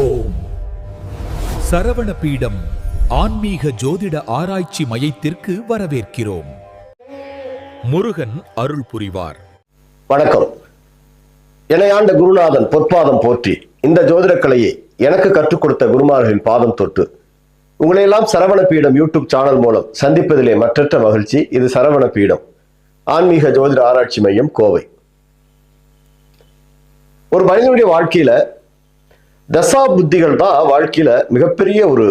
ஓம். சரவண பீடம் ஆன்மீக ஜோதிட ஆராய்ச்சி மையத்திற்கு வரவேற்கிறோம். முருகன் அருள் புரிவார். வணக்கம். இணையாண்ட குருநாதன் பொற்பாதம் போற்றி இந்த ஜோதிட கலையை எனக்கு கற்றுக் கொடுத்த குருமார்களின் பாதம் தொட்டு உங்களையெல்லாம் சரவண பீடம் யூடியூப் சேனல் மூலம் சந்திப்பதிலே மற்றற்ற மகிழ்ச்சி இது சரவண பீடம் ஆன்மீக ஜோதிட ஆராய்ச்சி மையம் கோவை. ஒரு மனிதனுடைய வாழ்க்கையில தசா புத்திகள் தான் வாழ்க்கையில மிகப்பெரிய ஒரு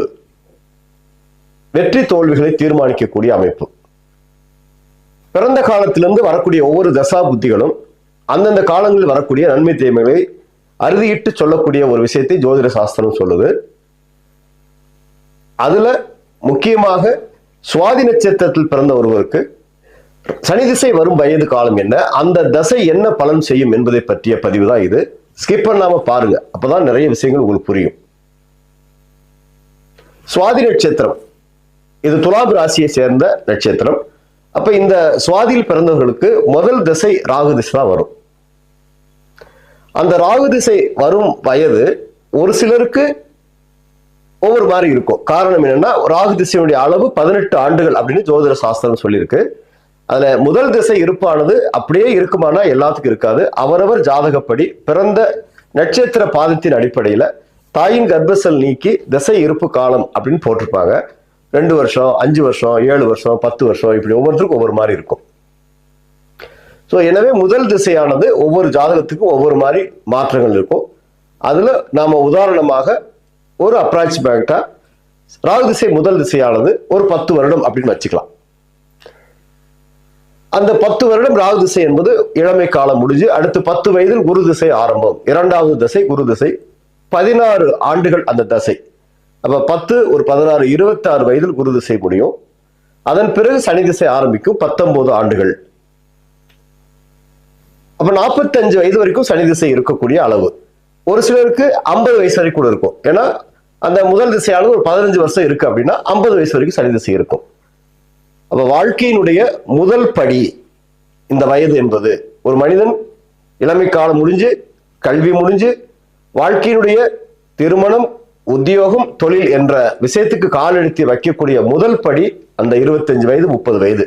வெற்றி தோல்விகளை தீர்மானிக்கக்கூடிய அமைப்பு. பிறந்த காலத்திலிருந்து வரக்கூடிய ஒவ்வொரு தசா புத்திகளும் அந்தந்த காலங்களில் வரக்கூடிய நன்மை தீமைகளை அறுதியிட்டு சொல்லக்கூடிய ஒரு விஷயத்தை ஜோதிட சாஸ்திரம் சொல்லுது. அதுல முக்கியமாக சுவாதி நட்சத்திரத்தில் பிறந்த ஒருவருக்கு சனி திசை வரும் வயது காலம் என்ன அந்த தசை என்ன பலன் செய்யும் என்பதை பற்றிய பதிவு தான் இது. ஸ்கிப் பண்ணாம பாருங்க. அப்பதான் நிறைய விஷயங்கள் உங்களுக்கு புரியும். சுவாதி நட்சத்திரம். இது துலாம் ராசியை சேர்ந்த நட்சத்திரம். அப்ப இந்த சுவாதியில் பிறந்தவர்களுக்கு முதல் திசை ராகு திசை தான் வரும். அந்த ராகு திசை வரும் வயது ஒரு சிலருக்கு ஒவ்வொரு மாதிரி இருக்கும். காரணம் என்னன்னா ராகு திசையுடைய அளவு பதினெட்டு ஆண்டுகள் அப்படின்னு ஜோதிட சாஸ்திரம் சொல்லியிருக்கு. அதுல முதல் திசை இருப்பானது அப்படியே இருக்குமானா எல்லாத்துக்கும் இருக்காது. அவரவர் ஜாதகப்படி பிறந்த நட்சத்திர பாதத்தின் அடிப்படையில தாயின் கர்ப்பசல் நீக்கி திசை இருப்பு காலம் அப்படின்னு போட்டிருப்பாங்க. ரெண்டு வருஷம் அஞ்சு வருஷம் ஏழு வருஷம் பத்து வருஷம் இப்படி ஒவ்வொருத்தருக்கும் ஒவ்வொரு மாதிரி இருக்கும். ஸோ எனவே முதல் திசையானது ஒவ்வொரு ஜாதகத்துக்கும் ஒவ்வொரு மாதிரி மாற்றங்கள் இருக்கும். அதில் நாம் உதாரணமாக ஒரு அப்ராக்சிமேட்டா ராகு திசை முதல் திசையானது ஒரு பத்து வருடம் அப்படின்னு வச்சுக்கலாம். அந்த பத்து வருடம் ராகு திசை என்பது இளமை காலம் முடிஞ்சு அடுத்து பத்து வயதில் குரு திசை ஆரம்பம். இரண்டாவது திசை குரு திசை. பதினாறு ஆண்டுகள் அந்த தசை. அப்ப பத்து ஒரு பதினாறு இருபத்தாறு வயதில் குரு திசை முடியும். அதன் பிறகு சனி திசை ஆரம்பிக்கும் பத்தொன்பது ஆண்டுகள். அப்ப நாற்பத்தஞ்சு வயது வரைக்கும் சனி திசை இருக்கக்கூடிய அளவு. ஒரு சிலருக்கு ஐம்பது வயசு வரைக்கும் கூட இருக்கும். ஏன்னா அந்த முதல் திசையானது ஒரு பதினஞ்சு வருஷம் இருக்கு அப்படின்னா ஐம்பது வயசு வரைக்கும் சனி திசை இருக்கும். அப்போ வாழ்க்கையினுடைய முதல் படி இந்த வயது என்பது. ஒரு மனிதன் இளமை காலம் முடிஞ்சு கல்வி முடிஞ்சு வாழ்க்கையினுடைய திருமணம் உத்தியோகம் தொழில் என்ற விஷயத்துக்கு காலெடுத்து வைக்கக்கூடிய முதல் படி அந்த இருபத்தஞ்சு வயது முப்பது வயது.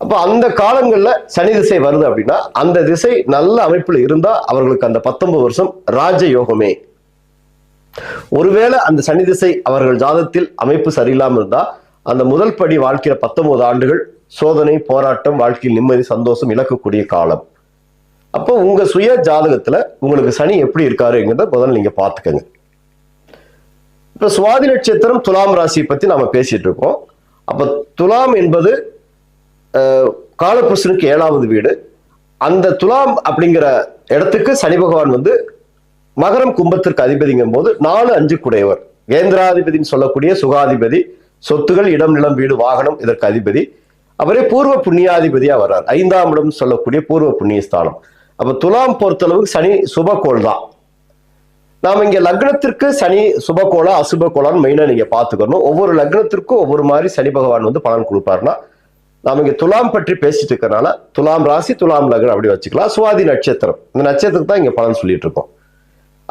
அப்போ அந்த காலங்களில் சனி திசை வருது அப்படின்னா அந்த திசை நல்ல அமைப்பில் இருந்தால் அவர்களுக்கு அந்த பத்தொன்பது வருஷம் ராஜ யோகமே. ஒருவேளை அந்த சனி திசை அவர்கள் ஜாதத்தில் அமைப்பு சரியில்லாமல் இருந்தால் அந்த முதல் படி வாழ்க்கையில் பத்தொன்பது ஆண்டுகள் சோதனை போராட்டம் வாழ்க்கையில் நிம்மதி சந்தோஷம் இழக்கக்கூடிய காலம். அப்போ உங்க சுய ஜாதகத்துல உங்களுக்கு சனி எப்படி இருக்காருங்கிறத முதல்ல நீங்க பாத்துக்கங்க இப்ப சுவாதி நட்சத்திரம் துலாம் ராசியை பத்தி நாம பேசிட்டு இருக்கோம். அப்ப துலாம் என்பது அஹ், காலபுருஷனுக்கு ஏழாவது வீடு. அந்த துலாம் அப்படிங்கிற இடத்துக்கு சனி பகவான் வந்து மகரம் கும்பத்திற்கு அதிபதிங்கும் போது நாலு அஞ்சு குடையவர் கேந்திராதிபதினு சொல்லக்கூடிய சுகாதிபதி சொத்துகள் இடம் நிலம் வீடு வாகனம் இதற்கு அதிபதி. அவரே பூர்வ புண்ணியாதிபதியா வர்றார். ஐந்தாம் இடம் சொல்லக்கூடிய பூர்வ புண்ணிய ஸ்தானம் அப்ப துலாம் பொறுத்தளவுக்கு சனி சுபகோள் தான். நாம இங்க லக்னத்திற்கு சனி சுபகோளா அசுபகோளான்னு மெயினா நீங்க பாத்துக்கணும் ஒவ்வொரு லக்னத்திற்கும் ஒவ்வொரு மாதிரி சனி பகவான் வந்து பலன் கொடுப்பாருன்னா நாம இங்க துலாம் பற்றி பேசிட்டு இருக்கிறனால துலாம் ராசி துலாம் லக்னம் அப்படி வச்சுக்கலாம். சுவாதி நட்சத்திரம். இந்த நட்சத்திரத்துக்கு தான் இங்க பலன் சொல்லிட்டு இருக்கோம்.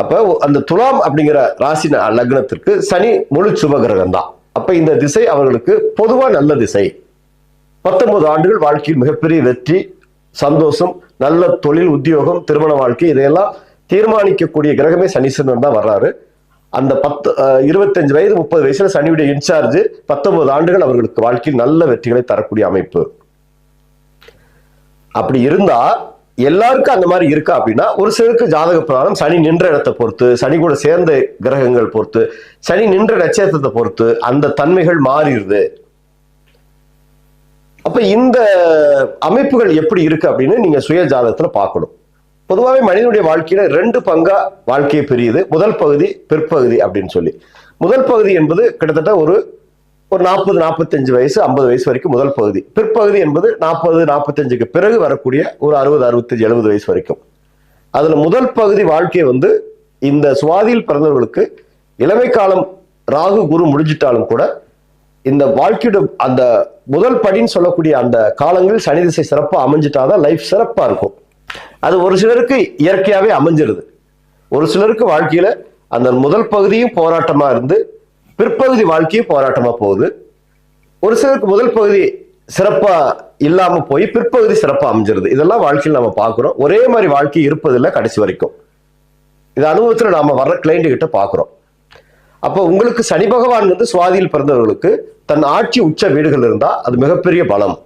அப்ப அந்த துலாம் அப்படிங்கிற ராசி லக்னத்திற்கு சனி முழு சுபகிரகம் தான். அப்ப இந்த திசை அவர்களுக்கு பொதுவா நல்ல திசை. பத்தொன்பது ஆண்டுகள் வாழ்க்கையில் மிகப்பெரிய வெற்றி சந்தோஷம் நல்ல தொழில் உத்தியோகம் திருமண வாழ்க்கை இதையெல்லாம் தீர்மானிக்கக்கூடிய கிரகமே சனீஸ்வரன் தான் வர்றாரு. அந்த பத்து இருபத்தஞ்சு வயது முப்பது வயசுல சனியுடைய இன்சார்ஜ் பத்தொன்பது ஆண்டுகள் அவர்களுக்கு வாழ்க்கையில் நல்ல வெற்றிகளை தரக்கூடிய அமைப்பு. அப்படி இருந்தா எல்லாருக்கும் அந்த மாதிரி இருக்கா அப்படின்னா ஒரு சிலருக்கு ஜாதக பிரகாரம் சனி நின்ற இடத்தை பொறுத்து சனி கூட சேர்ந்த கிரகங்கள் பொறுத்து சனி நின்ற நட்சத்திரத்தை பொறுத்து அந்த தன்மைகள் மாறிடுது. அப்ப இந்த அமைப்புகள் எப்படி இருக்கு அப்படின்னு நீங்க சுய ஜாதகத்துல பார்க்கணும். பொதுவாகவே மனிதனுடைய வாழ்க்கையில ரெண்டு பங்கா வாழ்க்கையை பிரியுது. முதல் பகுதி பிற்பகுதி அப்படின்னு சொல்லி. முதல் பகுதி என்பது கிட்டத்தட்ட ஒரு ஒரு நாற்பது நாற்பத்தஞ்சு வயசு ஐம்பது வயசு வரைக்கும் முதல் பகுதி. பிற்பகுதி என்பது நாற்பது நாற்பத்தஞ்சுக்கு பிறகு வரக்கூடிய ஒரு அறுபது அறுபத்தஞ்சு எழுபது வயசு வரைக்கும். அதில் முதல் பகுதி வாழ்க்கையை வந்து இந்த சுவாதியில் பிறந்தவர்களுக்கு இளமை காலம் ராகு குரு முடிஞ்சிட்டாலும் கூட இந்த வாழ்க்கையோட அந்த முதல் படின்னு சொல்லக்கூடிய அந்த காலங்கள் சனி திசை சிறப்பாக அமைஞ்சிட்டாதான் லைஃப் சிறப்பாக இருக்கும். அது ஒரு சிலருக்கு இயற்கையாகவே அமைஞ்சிருது. ஒரு சிலருக்கு வாழ்க்கையில் அந்த முதல் பகுதியும் போராட்டமாக இருந்து பிற்பகுதி வாழ்க்கையும் போராட்டமா போகுது. ஒரு சிலருக்கு முதல் பகுதி சிறப்பா இல்லாம போய் பிற்பகுதி சிறப்பா அமைஞ்சிருது. இதெல்லாம் வாழ்க்கையில் நம்ம பார்க்குறோம். ஒரே மாதிரி வாழ்க்கை இருப்பதில்லை கடைசி வரைக்கும். இது அனுபவத்துல நாம வர்ற கிளைண்ட் கிட்ட பார்க்கிறோம். அப்போ உங்களுக்கு சனி பகவான் வந்து சுவாதியில் பிறந்தவர்களுக்கு தன் ஆட்சி உச்ச வீடுகள் இருந்தா அது மிகப்பெரிய பலம்.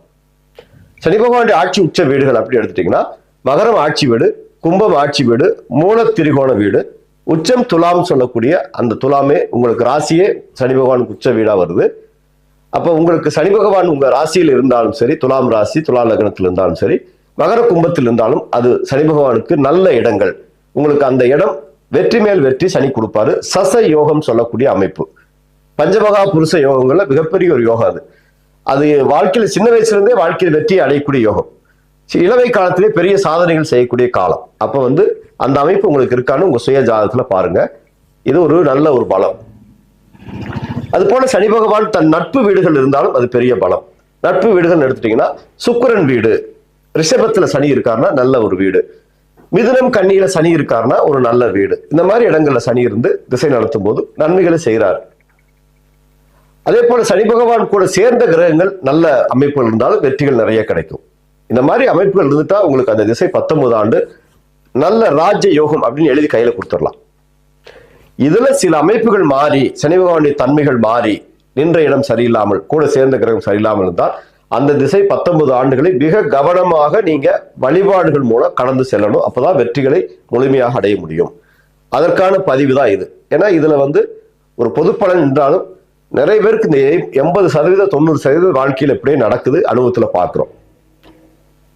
சனி பகவானுடைய ஆட்சி உச்ச வீடுகள் அப்படி எடுத்துட்டீங்கன்னா மகரம் ஆட்சி வீடு கும்பம் ஆட்சி வீடு மூல திரிகோண வீடு உச்சம் துலாம் சொல்லக்கூடிய அந்த துலாமே உங்களுக்கு ராசியே சனி பகவானுக்கு உச்ச வீடா வருது. அப்போ உங்களுக்கு சனி பகவான் உங்க ராசியில் இருந்தாலும் சரி துலாம் ராசி துலா லக்னத்தில் இருந்தாலும் சரி மகர கும்பத்தில் இருந்தாலும் அது சனி பகவானுக்கு நல்ல இடங்கள். உங்களுக்கு அந்த இடம் வெற்றி மேல் வெற்றி சனி கொடுப்பாரு. சச யோகம் சொல்லக்கூடிய அமைப்பு. பஞ்சமகா புருஷ யோகங்கள்ல மிகப்பெரிய ஒரு யோகம் அது. அது வாழ்க்கையில சின்ன வயசுலேருந்தே வாழ்க்கையில் வெற்றி அடையக்கூடிய யோகம். இளவை காலத்திலே பெரிய சாதனைகள் செய்யக்கூடிய காலம். அப்ப வந்து அந்த அமைப்பு உங்களுக்கு இருக்கான்னு உங்க சுய ஜாதகத்துல பாருங்க. இது ஒரு நல்ல ஒரு பலம். அது போல சனி பகவான் தன் நட்பு வீடுகள் இருந்தாலும் அது பெரிய பலம். நட்பு வீடுகள் எடுத்துட்டீங்கன்னா சுக்கிரன் வீடு. ரிஷபத்துல சனி இருக்காருன்னா நல்ல ஒரு வீடு. மிதுனம் கண்ணியில சனி இருக்காருன்னா ஒரு நல்ல வீடு. இந்த மாதிரி இடங்கள்ல சனி இருந்து திசை நடத்தும் போது நன்மைகளை செய்கிறார். அதே போல சனி பகவான் கூட சேர்ந்த கிரகங்கள் நல்ல அமைப்புகள் இருந்தாலும் வெற்றிகள் நிறைய கிடைக்கும். இந்த மாதிரி அமைப்புகள் இருந்துட்டா உங்களுக்கு அந்த திசை பத்தொன்பது ஆண்டு நல்ல ராஜ்ய யோகம் அப்படின்னு எழுதி கையில கொடுத்துடலாம். இதுல சில அமைப்புகள் மாறி சனி பகவானுடைய தன்மைகள் மாறி நின்ற இடம் சரியில்லாமல் கூட சேர்ந்த கிரகம் சரியில்லாமல் இருந்தால் அந்த திசை பத்தொன்பது ஆண்டுகளை மிக கவனமாக நீங்க வழிபாடுகள் மூலம் கடந்து செல்லணும். அப்பதான் வெற்றிகளை முழுமையாக அடைய முடியும். அதற்கான பதிவு தான் இது. ஏன்னா இதுல வந்து ஒரு பொது பலன் என்றாலும் நிறைய பேருக்கு இந்த எண்பது சதவீதம் தொண்ணூறு சதவீதம் வாழ்க்கையில் எப்படியே நடக்குது அனுபவத்துல பார்க்குறோம்.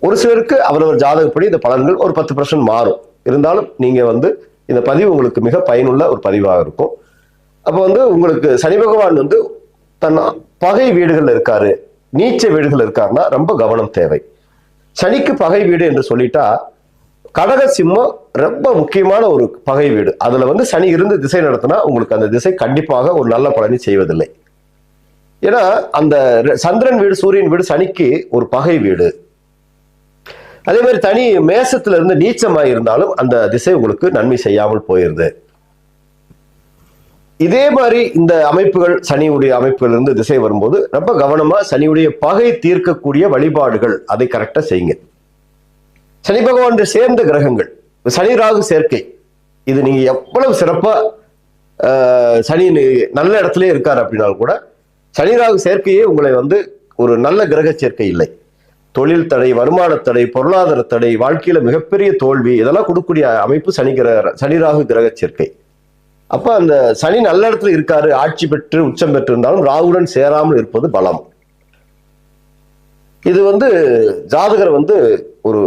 ஒரு சிலருக்கு அவரவர் ஜாதகப்படி இந்த பலன்கள் ஒரு பத்து பர்சன்ட் மாறும். இருந்தாலும் நீங்க வந்து இந்த பதிவு உங்களுக்கு மிக பயனுள்ள ஒரு பதிவாக இருக்கும். அப்போ வந்து உங்களுக்கு சனி பகவான் வந்து தன் பகை வீடுகள்ல இருக்காரு. நீச்ச வீடுகள் இருக்காருன்னா ரொம்ப கவனம் தேவை. சனிக்கு பகை வீடு என்று சொல்லிட்டா கடக சிம்மம் ரொம்ப முக்கியமான ஒரு பகை வீடு. அதுல வந்து சனி இருந்து திசை நடத்தினா உங்களுக்கு அந்த திசை கண்டிப்பாக ஒரு நல்ல பலனை செய்வதில்லை. ஏன்னா அந்த சந்திரன் வீடு சூரியன் வீடு சனிக்கு ஒரு பகை வீடு. அதே மாதிரி தனி மேசத்துல இருந்து நீச்சமாக இருந்தாலும் அந்த திசை உங்களுக்கு நன்மை செய்யாமல் போயிருது. இதே மாதிரி இந்த அமைப்புகள் சனியுடைய அமைப்புகள் இருந்து திசை வரும்போது ரொம்ப கவனமா சனியுடைய பகை தீர்க்கக்கூடிய வழிபாடுகள் அதை கரெக்டா செய்யுங்க. சனி பகவான் சேர்ந்த கிரகங்கள் சனி ராகு சேர்க்கை இது நீங்க எவ்வளவு சிறப்பா சனி நல்ல இடத்துல இருக்காரு அப்படின்னாலும் கூட சனி ராகு சேர்க்கையே உங்களை வந்து ஒரு நல்ல கிரக சேர்க்கை இல்லை. தொழில் தடை வருமான தடை பொருளாதார தடை வாழ்க்கையில மிகப்பெரிய தோல்வி இதெல்லாம் கொடுக்கக்கூடிய அமைப்பு சனி கிரக சனி ராகு கிரக சேர்க்கை. அப்ப அந்த சனி நல்ல இடத்துல இருக்காரு ஆட்சி பெற்று உச்சம் பெற்று இருந்தாலும் ராகுடன் சேராமல் இருப்பது பலம். இது வந்து ஜாதகரை வந்து ஒரு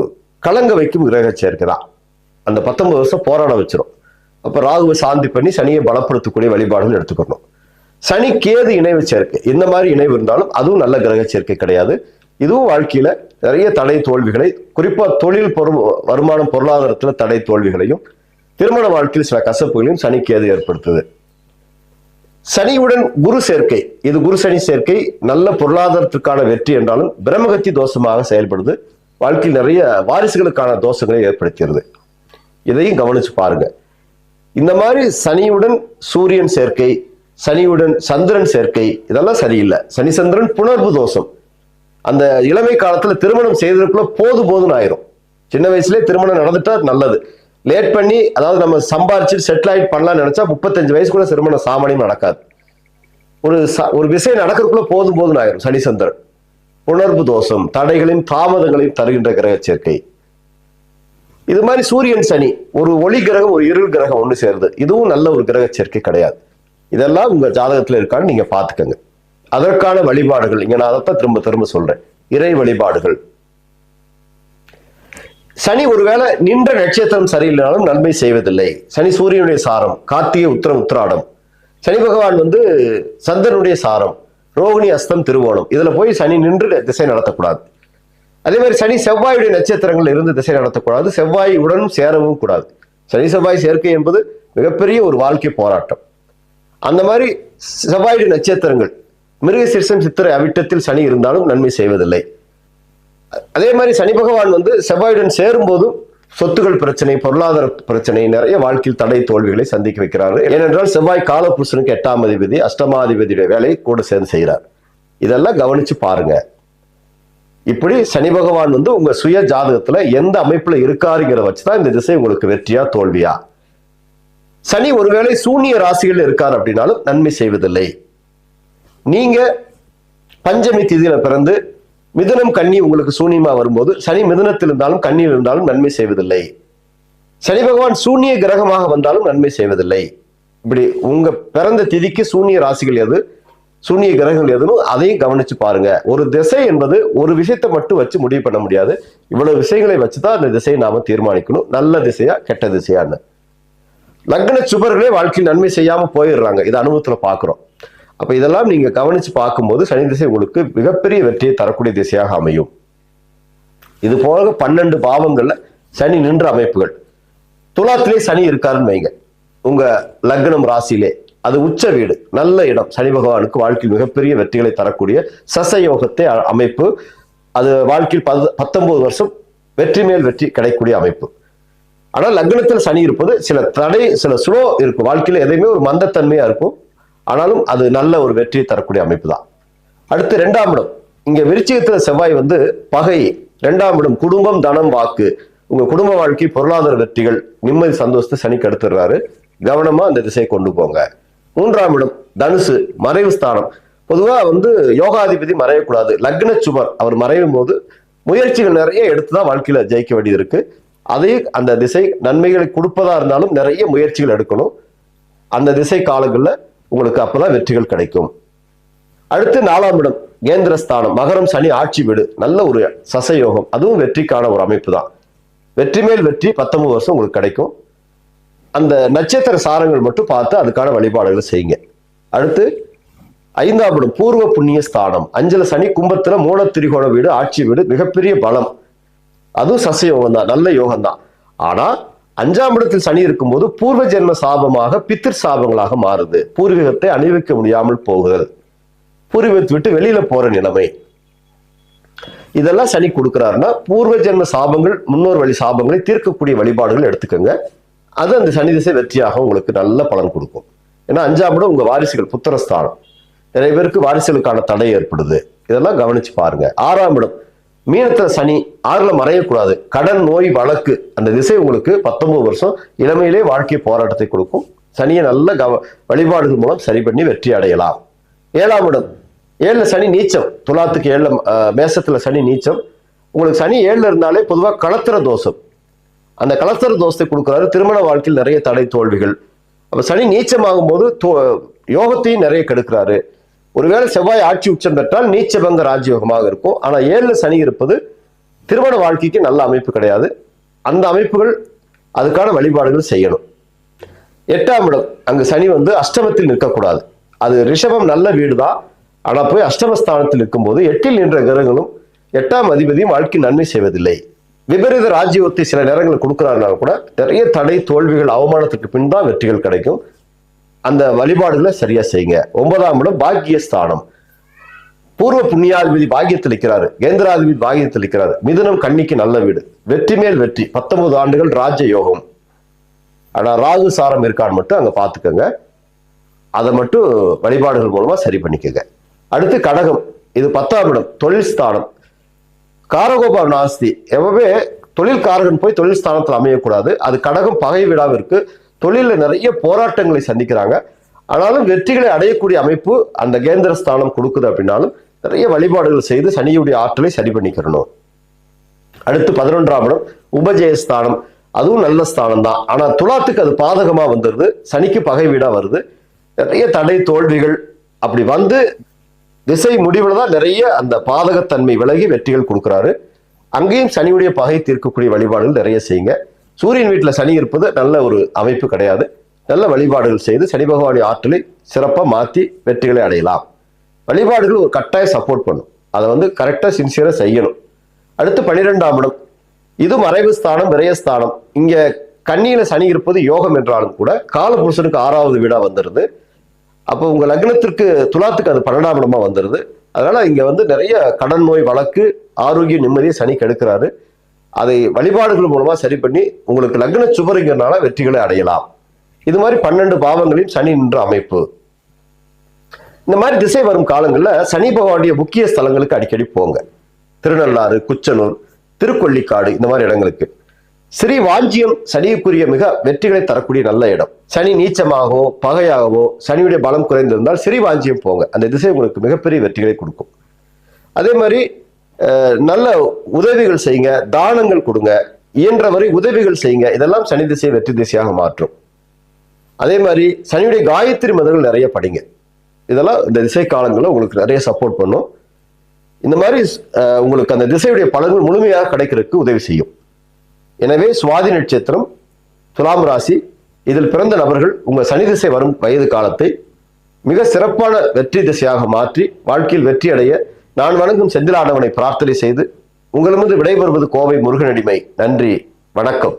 கலங்க வைக்கும் கிரக சேர்க்கை தான். அந்த பத்தொன்பது வருஷம் போராட வச்சிடும் அப்ப ராகுவை சாந்தி பண்ணி சனியை பலப்படுத்தக்கூடிய வழிபாடுகள் எடுத்துக்கணும். சனி கேது இணைவு சேர்க்கை. இந்த மாதிரி இணைவு இருந்தாலும் அதுவும் நல்ல கிரக சேர்க்கை கிடையாது. இதுவும் வாழ்க்கையில நிறைய தடை தோல்விகளை குறிப்பா தொழில் பொரு வருமானம் பொருளாதாரத்துல தடை தோல்விகளையும் திருமண வாழ்க்கையில் சில கசப்புகளையும் சனி ஏற்படுத்துது. சனியுடன் குரு சேர்க்கை. இது குரு சனி சேர்க்கை நல்ல பொருளாதாரத்திற்கான வெற்றி என்றாலும் பிரம்மகத்தி தோஷமாக செயல்படுது. வாழ்க்கையில் நிறைய வாரிசுகளுக்கான தோஷங்களை ஏற்படுத்துகிறது இதையும் கவனிச்சு பாருங்க. இந்த மாதிரி சனியுடன் சூரியன் சேர்க்கை சனியுடன் சந்திரன் சேர்க்கை இதெல்லாம் சரியில்லை. சனி சந்திரன் புணர்வு தோஷம். அந்த இளமை காலத்துல திருமணம் செய்ததுக்குள்ள போது போதுன்னு ஆயிரும். சின்ன வயசுலயே திருமணம் நடந்துட்டா நல்லது. லேட் பண்ணி அதாவது நம்ம சம்பாரிச்சு செட்டில் ஆகிட்டு பண்ணலாம்னு நினைச்சா முப்பத்தஞ்சு வயசுக்குள்ள திருமணம் சாமானியம் நடக்காது. ஒரு ச- ஒரு விஷயம் நடக்கிறதுக்குள்ள போதும் போதுன்னு ஆயிரும் சனிசந்திரன் உணர்வு தோஷம் தடைகளையும் தாமதங்களையும் தருகின்ற கிரக சேர்க்கை. இது மாதிரி சூரியன் சனி ஒரு ஒளி கிரகம் ஒரு இருள் கிரகம் ஒன்று சேருது இதுவும் நல்ல ஒரு கிரக சேர்க்கை கிடையாது. இதெல்லாம் உங்கள் ஜாதகத்தில் இருக்கான்னு நீங்கள் பார்த்துக்கங்க. அதற்கான வழிபாடுகள். இங்க நான் அதைத்தான் திரும்ப திரும்ப சொல்றேன். இறை வழிபாடுகள். சனி ஒருவேளை நின்ற நட்சத்திரம் சரியில்லைனாலும் நன்மை செய்வதில்லை. சனி சூரியனுடைய சாரம் கார்த்திகை உத்திரம் உத்திராடம். சனி பகவான் வந்து சந்திரனுடைய சாரம் ரோகிணி அஸ்தம் திருவோணம். இதுல போய் சனி நின்று திசை நடத்தக்கூடாது. அதே மாதிரி சனி செவ்வாயுடைய நட்சத்திரங்கள் இருந்து திசை நடத்தக்கூடாது. செவ்வாய் உடனும் சேரவும் கூடாது. சனி செவ்வாய் சேர்க்கை என்பது மிகப்பெரிய ஒரு வாழ்க்கை போராட்டம். அந்த மாதிரி செவ்வாயுடைய நட்சத்திரங்கள் மிருக சித்திரை அவிட்டத்தில் சனி இருந்தாலும் நன்மை செய்வதில்லை. அதே மாதிரி சனி பகவான் வந்து செவ்வாயுடன் சேரும் போதும் சொத்துகள் பிரச்சனை பொருளாதார பிரச்சனை நிறைய வாழ்க்கையில் தடை தோல்விகளை சந்திக்க வைக்கிறார் ஏனென்றால் செவ்வாய் காலபுருஷனுக்கு எட்டாம் அதிபதி அஷ்டமாதிபதியுடைய வேலையை கூட சேர்ந்து செய்கிறார். இதெல்லாம் கவனிச்சு பாருங்க. இப்படி சனி பகவான் வந்து உங்க சுய ஜாதகத்துல எந்த அமைப்புல இருக்காருங்கிறத வச்சுதான் இந்த திசை உங்களுக்கு வெற்றியா தோல்வியா? சனி ஒருவேளை சூனிய ராசிகள் இருக்கார் அப்படின்னாலும் நன்மை செய்வதில்லை. நீங்க பஞ்சமி திதியில பிறந்து மிதுனம் கன்னி உங்களுக்கு சூன்யமா வரும்போது சனி மிதுனத்தில் இருந்தாலும் கன்னியில் இருந்தாலும் நன்மை செய்வதில்லை. சனி பகவான் சூன்ய கிரகமாக வந்தாலும் நன்மை செய்வதில்லை. இப்படி உங்க பிறந்த திதிக்கு சூன்ய ராசிகள் எது? சூன்ய கிரகங்கள் எதுன்னு அதையும் கவனிச்சு பாருங்க. ஒரு திசை என்பது ஒரு விஷயத்தை மட்டும் வச்சு முடிவு பண்ண முடியாது. இவ்வளவு விஷயங்களை வச்சுதான் அந்த திசையை நாம தீர்மானிக்கணும். நல்ல திசையா கெட்ட திசையான்னு. லக்ன சுபர்களே வாழ்க்கையில் நன்மை செய்யாம போயிடுறாங்க. இது அனுபவத்துல பாக்குறோம். அப்போ இதெல்லாம் நீங்க கவனிச்சு பார்க்கும்போது சனி திசை உங்களுக்கு மிகப்பெரிய வெற்றியை தரக்கூடிய திசையாக அமையும். இது போக பன்னெண்டு பாவங்கள்ல சனி நின்ற அமைப்புகள். துலாத்திலே சனி இருக்காருன்னு வைங்க. உங்க லக்னம் ராசியிலே. அது உச்ச வீடு. நல்ல இடம். சனி பகவானுக்கு வாழ்க்கையில் மிகப்பெரிய வெற்றிகளை தரக்கூடிய சசயோகத்தை அமைப்பு. அது வாழ்க்கையில் பத- பத்தொன்பது வருஷம் வெற்றி மேல் வெற்றி கிடைக்கக்கூடிய அமைப்பு. ஆனால் லக்னத்தில் சனி இருப்பது சில தடை சில ஸ்லோ இருக்கும். வாழ்க்கையில் எதையுமே ஒரு மந்தத்தன்மையா இருக்கும். ஆனாலும் அது நல்ல ஒரு வெற்றியை தரக்கூடிய அமைப்பு தான் அடுத்து ரெண்டாம் இடம். இங்க விருச்சிகத்துல செவ்வாய் வந்து பகை. ரெண்டாம் இடம் குடும்பம் தனம் வாக்கு. உங்க குடும்ப வாழ்க்கை பொருளாதார வெற்றிகள் நிம்மதி சந்தோஷத்தை சனி கெடுத்துடுறாரு. கவனமா அந்த திசையை கொண்டு போங்க. மூன்றாம் இடம் தனுசு மறைவு ஸ்தானம். பொதுவா வந்து யோகாதிபதி மறையக்கூடாது. லக்ன சுவர் அவர் மறையும் போது முயற்சிகள் நிறைய எடுத்துதான் வாழ்க்கையில ஜெயிக்க வேண்டியது இருக்கு. அதே அந்த திசை நன்மைகளை கொடுப்பதா இருந்தாலும் நிறைய முயற்சிகள் எடுக்கணும். அந்த திசை காலங்கள்ல உங்களுக்கு அப்பதான் வெற்றிகள் கிடைக்கும். அடுத்து நாலாம் இடம் கேந்திரஸ்தானம். மகரம் சனி ஆட்சி வீடு. நல்ல ஒரு சசயோகம். அதுவும் வெற்றிக்கான ஒரு அமைப்பு தான். வெற்றி மேல் வெற்றி பத்தொன்பது வருஷம் உங்களுக்கு கிடைக்கும். அந்த நட்சத்திர சாரங்கள் மட்டும் பார்த்து அதுக்கான வழிபாடுகளை செய்யுங்க. அடுத்து ஐந்தாம் இடம் பூர்வ புண்ணிய ஸ்தானம். அஞ்சல சனி கும்பத்துல மூல திரிகோண வீடு ஆட்சி வீடு மிகப்பெரிய பலம். அதுவும் சசயோகம் தான் நல்ல யோகம் தான் ஆனா அஞ்சாம் இடத்தில் சனி இருக்கும்போது பூர்வ ஜென்ம சாபமாக பித்திர் சாபங்களாக மாறுது. பூர்வீகத்தை அணிவிக்க முடியாமல் போகுதல் பூர்வீகத்தை விட்டு வெளியில போற நிலைமை. இதெல்லாம் சனி கொடுக்கிறாருன்னா பூர்வ ஜென்ம சாபங்கள் முன்னோர் வழி சாபங்களை தீர்க்கக்கூடிய வழிபாடுகள் எடுத்துக்கோங்க. அது அந்த சனி திசை வெற்றியாக உங்களுக்கு நல்ல பலன் கொடுக்கும். ஏன்னா அஞ்சாம் இடம் உங்க வாரிசுகள் புத்திரஸ்தானம். நிறைய பேருக்கு வாரிசுகளுக்கான தடை ஏற்படுது. இதெல்லாம் கவனிச்சு பாருங்க. ஆறாம் இடம் மீனத்தில் சனி ஆறுல மறையக்கூடாது. கடன் நோய் வழக்கு அந்த திசை உங்களுக்கு பத்தொன்பது வருஷம் இளமையிலே வாழ்க்கை போராட்டத்தை கொடுக்கும். சனியை நல்ல கவ வழிபாடுகள் மூலம் சரி பண்ணி வெற்றி அடையலாம். ஏழாம் இடம். ஏழில் சனி நீச்சம். துலாத்துக்கு ஏழில் மேசத்தில் சனி நீச்சம். உங்களுக்கு சனி ஏழில் இருந்தாலே பொதுவாக கலத்திர தோஷம். அந்த கலத்திர தோஷத்தை கொடுக்குறாரு. திருமண வாழ்க்கையில் நிறைய தடை தோல்விகள். அப்போ சனி நீச்சமாகும் போது தோ- யோகத்தையும் நிறைய கெடுக்கிறாரு. ஒருவேளை செவ்வாய் ஆட்சி உச்சம் பெற்றால் நீச்சபங்க ராஜயோகமாக இருக்கும். ஆனால் ஏழில் சனி இருப்பது திருமண வாழ்க்கைக்கு நல்ல அமைப்பு கிடையாது. அந்த அமைப்புகள் அதுக்கான வழிபாடுகள் செய்யணும். எட்டாம் இடம் அங்கு சனி வந்து அஷ்டமத்தில் நிற்கக்கூடாது. அது ரிஷபம் நல்ல வீடு தான் ஆனால் போய் அஷ்டமஸ்தானத்தில் இருக்கும்போது எட்டில் நின்ற கிரகங்களும் எட்டாம் அதிபதியும் வாழ்க்கை நன்மை செய்வதில்லை. விபரீத ராஜ்யத்தை சில நேரங்களில் கொடுக்குறாருனா கூட நிறைய தடை தோல்விகள் அவமானத்துக்கு பின் தான் வெற்றிகள் கிடைக்கும். அந்த வழிபாடுகளை சரியா செய்யுங்க. ஒன்பதாம் இடம் பாக்கிய ஸ்தானம் பூர்வ புண்ணியாதிபதி பாக்கியத்தில் இருக்கிறாரு. கேந்திராதிபதி பாக்கியத்தில் இருக்கிறாரு. மிதுனம் கன்னிக்கு நல்ல வீடு. வெற்றி மேல் வெற்றி. பத்தொன்பது ஆண்டுகள் ராஜ யோகம். ஆனால் ராகு சாரம் இருக்கான்னு மட்டும் அங்கே பார்த்துக்கோங்க அதை மட்டும் வழிபாடுகள் மூலமாக சரி பண்ணிக்கோங்க. அடுத்து கடகம். இது பத்தாம் இடம் தொழில் ஸ்தானம். காரகோபால் நாஸ்தி. எப்பவே தொழில் காரகன் போய் தொழில் ஸ்தானத்தில் அமையக்கூடாது. அது கடகம் பகை விடாம இருக்கு. தொழிலில் நிறைய போராட்டங்களை சந்திக்கிறாங்க. ஆனாலும் வெற்றிகளை அடையக்கூடிய அமைப்பு அந்த கேந்திர ஸ்தானம் கொடுக்குது அப்படின்னாலும் நிறைய வழிபாடுகள் செய்து சனியுடைய ஆற்றலை சரி பண்ணிக்கிறணும். அடுத்து பதினொன்றாம் இடம் உபஜயஸ்தானம். அதுவும் நல்ல ஸ்தானம் தான். ஆனால் துலாத்துக்கு அது பாதகமாக வந்துடுது சனிக்கு பகை வீடாக வருது. நிறைய தடை தோல்விகள் அப்படி வந்து திசை முடிவில் தான் நிறைய அந்த பாதகத்தன்மை விலகி வெற்றிகள் கொடுக்குறாரு. அங்கேயும் சனியுடைய பகை தீர்க்கக்கூடிய வழிபாடுகள் நிறைய செய்யுங்க. சூரியன் வீட்டில் சனி இருப்பது நல்ல ஒரு அமைப்பு கிடையாது. நல்ல வழிபாடுகள் செய்து சனி பகவானுடைய ஆற்றலை சிறப்பாக மாற்றி வெற்றிகளை அடையலாம். வழிபாடுகள் ஒரு கட்டாயம் சப்போர்ட் பண்ணும். அதை வந்து கரெக்டாக சின்சியராக செய்யணும். அடுத்து பனிரெண்டாம் இடம். இது மறைவு ஸ்தானம் விரயஸ்தானம் இங்கே கண்ணியில் சனி இருப்பது யோகம் என்றாலும் கூட காலபுருஷனுக்கு ஆறாவது வீடாக வந்துடுது அப்போ உங்கள் லக்னத்திற்கு துலாத்துக்கு அது பன்னெண்டாம் இடமாக வந்துருது. அதனால் இங்கே வந்து நிறைய கடன் நோய் வழக்கு ஆரோக்கிய நிம்மதியை சனி கெடுக்கிறாரு. அதை வழிபாடுகள் மூலமா சரி பண்ணி உங்களுக்கு லக்ன சுபரிங்கிறனால வெற்றிகளை அடையலாம். இது மாதிரி பன்னெண்டு பாவங்களில் சனி நின்ற அமைப்பு. இந்த மாதிரி திசை வரும் காலங்களில் சனி பகவானுடைய முக்கிய ஸ்தலங்களுக்கு அடிக்கடி போங்க. திருநள்ளாறு குச்சனூர் திருக்கொள்ளிக்காடு இந்த மாதிரி இடங்களுக்கு. ஸ்ரீ வாஞ்சியம் சனிக்குரிய மிக வெற்றிகளை தரக்கூடிய நல்ல இடம். சனி நீச்சமாகவோ பகையாகவோ சனியுடைய பலம் குறைந்திருந்தால் ஸ்ரீ வாஞ்சியம் போங்க. அந்த திசை உங்களுக்கு மிகப்பெரிய வெற்றிகளை கொடுக்கும். அதே மாதிரி நல்ல உதவிகள் செய்யுங்க தானங்கள் கொடுங்க இயன்றவரை உதவிகள் செய்யுங்க. இதெல்லாம் சனி திசையை வெற்றி திசையாக மாற்றும். அதே மாதிரி சனியுடைய காயத்ரி மதங்கள் நிறைய படிங்க. இதெல்லாம் இந்த திசை காலங்களில் உங்களுக்கு நிறைய சப்போர்ட் பண்ணும். இந்த மாதிரி உங்களுக்கு அந்த திசையுடைய பலன்கள் முழுமையாக கிடைக்கிறதுக்கு உதவி செய்யும். எனவே சுவாதி நட்சத்திரம் துலாம் ராசி இதில் பிறந்த நபர்கள் உங்கள் சனி திசை வரும் வயது காலத்தை மிக சிறப்பான வெற்றி திசையாக மாற்றி வாழ்க்கையில் வெற்றி அடைய நான் வணங்கும் செந்திலானவனை பிரார்த்தனை செய்து உங்களிடமிருந்து விடைபெறுவது கோவை முருகனடிமை நன்றி. வணக்கம்.